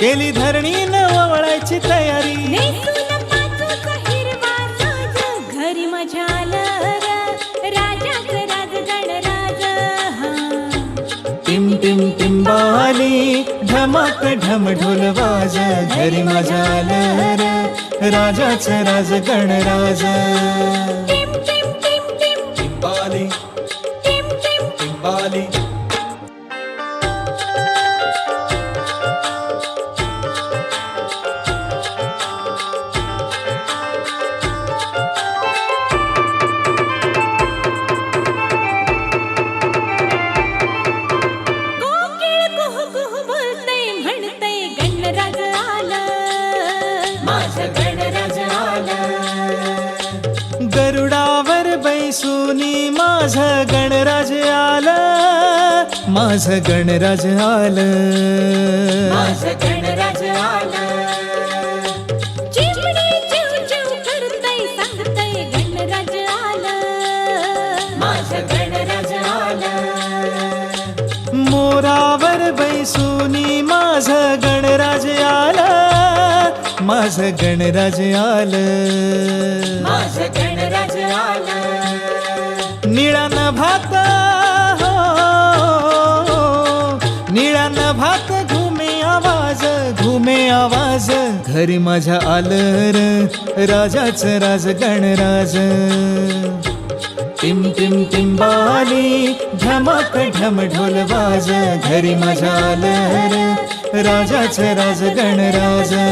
केली धरणी वळायची तयारी. नेसून पाचूचा हिरवा साज, घरी माझ्या आलं र, राजाच राज गणराज हा. टिम टिम टिंबाली ढमाक ढम ढोल वाज घरी माझ्या आलं र, राजाच राज गणराज टिम टिम टिम टिम. टिंबाली टिम टिम. टिंबाली. गणराज आलं. माझ गणराज गरुडावर बैसूनी माझ गणराज आलं. माझ गणराज आलं. माझ गणराज मोरावर बैसूनी माझ गणराज आलं माझ गणराज आलं माझ गणराज आलं निळा भात हो. निळा भात घुमे आवाज घुमे आवाज. घरी माझ्या आलं राजाच राज गणराज. टिम टिम टिंबाली ढमक ढम ढोल वाज घरी माझ्या आलं राजा च राजगणराजा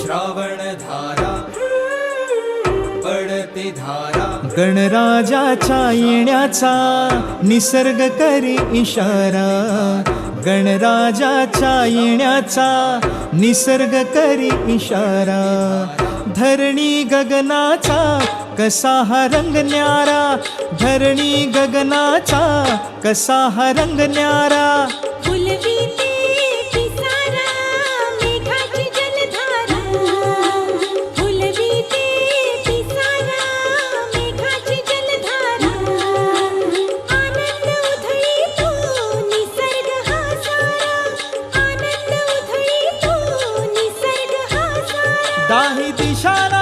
श्रावणधारा पणति धारा। गणराजाच्या येण्याचा निसर्ग करी इशारा. गणराजाच्या येण्याचा निसर्ग करी इशारा. धरणी गगनाचा कसा हा रंग न्यारा. धरणी गगनाचा कसा हा रंग न्यारा. দাহি দিশারা